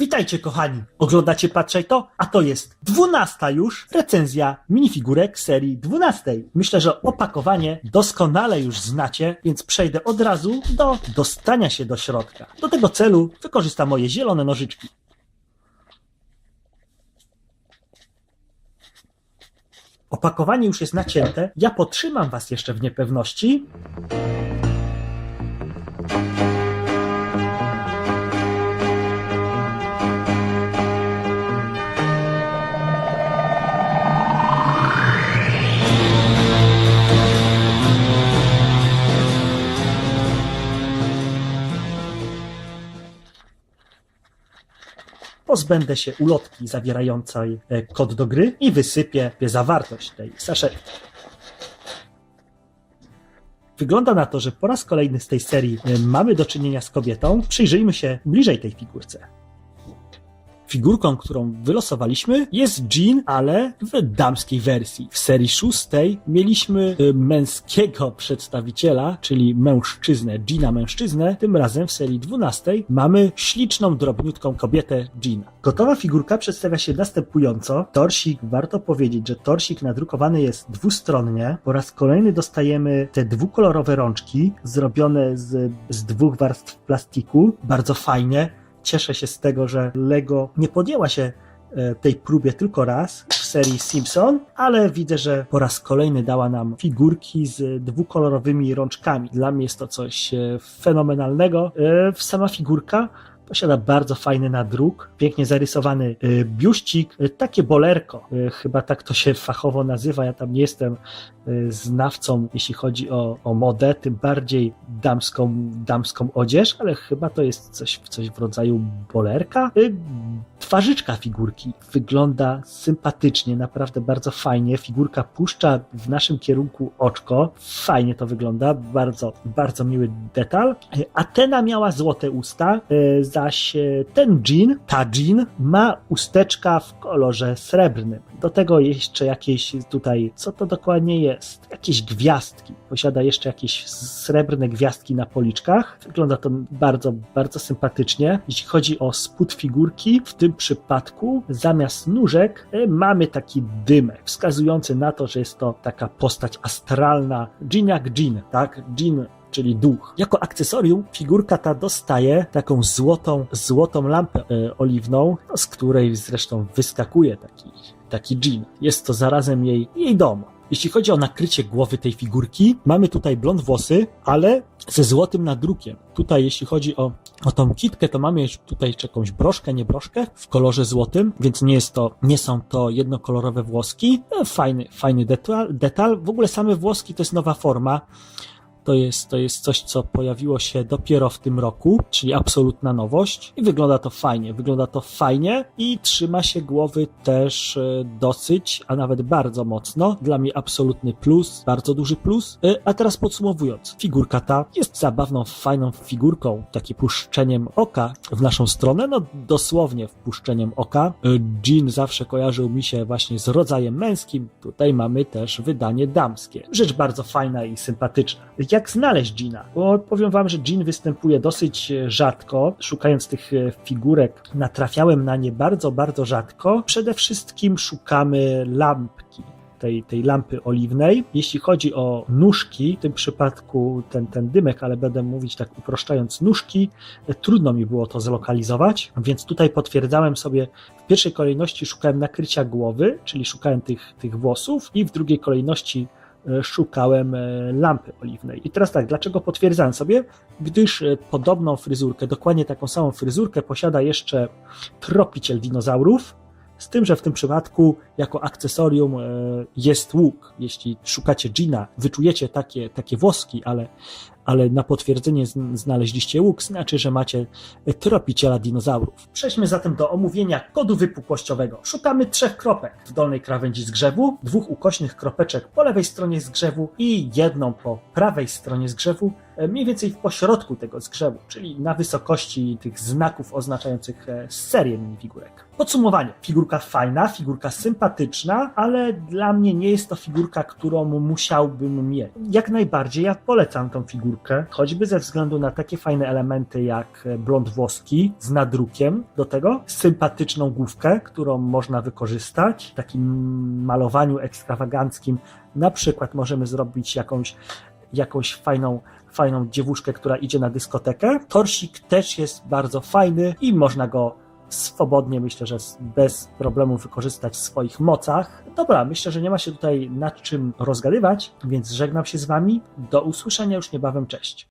Witajcie kochani, oglądacie Patrzaj to? A to jest dwunasta już recenzja minifigurek serii dwunastej. Myślę, że opakowanie doskonale już znacie, więc przejdę od razu do dostania się do środka. Do tego celu wykorzystam moje zielone nożyczki. Opakowanie już jest nacięte, ja potrzymam was jeszcze w niepewności. Pozbędę się ulotki zawierającej e, kod do gry i wysypię zawartość tej saszetki. Wygląda na to, że po raz kolejny z tej serii e, mamy do czynienia z kobietą. Przyjrzyjmy się bliżej tej figurce. Figurką, którą wylosowaliśmy jest Jean, ale w damskiej wersji. W serii szóstej mieliśmy y, męskiego przedstawiciela, czyli mężczyznę, Jeana mężczyznę. Tym razem w serii dwunastej mamy śliczną, drobniutką kobietę Jeana. Gotowa figurka przedstawia się następująco. Torsik, warto powiedzieć, że torsik nadrukowany jest dwustronnie. Po raz kolejny dostajemy te dwukolorowe rączki zrobione z, z dwóch warstw plastiku. Bardzo fajnie. Cieszę się z tego, że Lego nie podjęła się e, tej próbie tylko raz w serii Simpson, ale widzę, że po raz kolejny dała nam figurki z dwukolorowymi rączkami. Dla mnie jest to coś e, fenomenalnego. E, Sama figurka posiada bardzo fajny nadruk, pięknie zarysowany e, biuścik, e, takie bolerko, e, chyba tak to się fachowo nazywa, ja tam nie jestem znawcą, jeśli chodzi o, o modę, tym bardziej damską, damską odzież, ale chyba to jest coś, coś w rodzaju bolerka. Twarzyczka figurki wygląda sympatycznie, naprawdę bardzo fajnie. Figurka puszcza w naszym kierunku oczko. Fajnie to wygląda, bardzo, bardzo miły detal. Atena miała złote usta, e, zaś ten jean, ta jean, ma usteczka w kolorze srebrnym. Do tego jeszcze jakieś tutaj, co to dokładnie jest? Jakieś gwiazdki. Posiada jeszcze jakieś srebrne gwiazdki na policzkach. Wygląda to bardzo, bardzo sympatycznie. Jeśli chodzi o spód figurki, w tym przypadku zamiast nóżek e, mamy taki dymek, wskazujący na to, że jest to taka postać astralna, Jean jak Jean, tak? Jean czyli duch. Jako akcesorium figurka ta dostaje taką złotą, złotą lampę e, oliwną, no, z której zresztą wyskakuje taki, taki dżin. Jest to zarazem jej, jej dom. Jeśli chodzi o nakrycie głowy tej figurki, mamy tutaj blond włosy, ale ze złotym nadrukiem. Tutaj, jeśli chodzi o, o tą kitkę, to mamy tutaj jakąś broszkę, nie broszkę w kolorze złotym, więc nie jest to, nie są to jednokolorowe włoski. E, Fajny, fajny detal, detal. W ogóle same włoski to jest nowa forma. To jest, to jest coś, co pojawiło się dopiero w tym roku, czyli absolutna nowość i wygląda to fajnie. Wygląda to fajnie i trzyma się głowy też e, dosyć, a nawet bardzo mocno. Dla mnie absolutny plus, bardzo duży plus. E, A teraz podsumowując, figurka ta jest zabawną, fajną figurką, takie puszczeniem oka w naszą stronę, no dosłownie wpuszczeniem oka. E, Jean zawsze kojarzył mi się właśnie z rodzajem męskim, tutaj mamy też wydanie damskie. Rzecz bardzo fajna i sympatyczna. Jak znaleźć Gina? Bo powiem wam, że Jean występuje dosyć e, rzadko. Szukając tych e, figurek, natrafiałem na nie bardzo, bardzo rzadko. Przede wszystkim szukamy lampki tej, tej lampy oliwnej. Jeśli chodzi o nóżki, w tym przypadku ten, ten dymek, ale będę mówić tak uproszczając, nóżki, e, trudno mi było to zlokalizować, więc tutaj potwierdzałem sobie, w pierwszej kolejności szukałem nakrycia głowy, czyli szukałem tych, tych włosów i w drugiej kolejności szukałem e, lampy oliwnej. I teraz tak, dlaczego potwierdzałem sobie? Gdyż e, podobną fryzurkę, dokładnie taką samą fryzurkę posiada jeszcze tropiciel dinozaurów, z tym, że w tym przypadku jako akcesorium e, jest łuk. Jeśli szukacie Gina, wyczujecie takie, takie włoski, ale, ale na potwierdzenie zn- znaleźliście łuk, znaczy, że macie tropiciela dinozaurów. Przejdźmy zatem do omówienia kodu wypukłościowego. Szukamy trzech kropek w dolnej krawędzi zgrzewu, dwóch ukośnych kropeczek po lewej stronie zgrzewu i jedną po prawej stronie zgrzewu, e, mniej więcej w pośrodku tego zgrzewu, czyli na wysokości tych znaków oznaczających e, serię minifigurek. Podsumowanie. Figurka fajna, figurka sympatyczna, ale dla mnie nie jest to figurka, którą musiałbym mieć. Jak najbardziej ja polecam tą figurkę choćby ze względu na takie fajne elementy jak e, blond włoski z nadrukiem, do tego sympatyczną główkę, którą można wykorzystać w takim malowaniu ekstrawaganckim. Na przykład możemy zrobić jakąś, jakąś fajną, fajną dziewuszkę, która idzie na dyskotekę. Torsik też jest bardzo fajny i można go swobodnie, myślę, że bez problemu wykorzystać w swoich mocach. Dobra, myślę, że nie ma się tutaj nad czym rozgadywać, więc żegnam się z Wami. Do usłyszenia już niebawem. Cześć.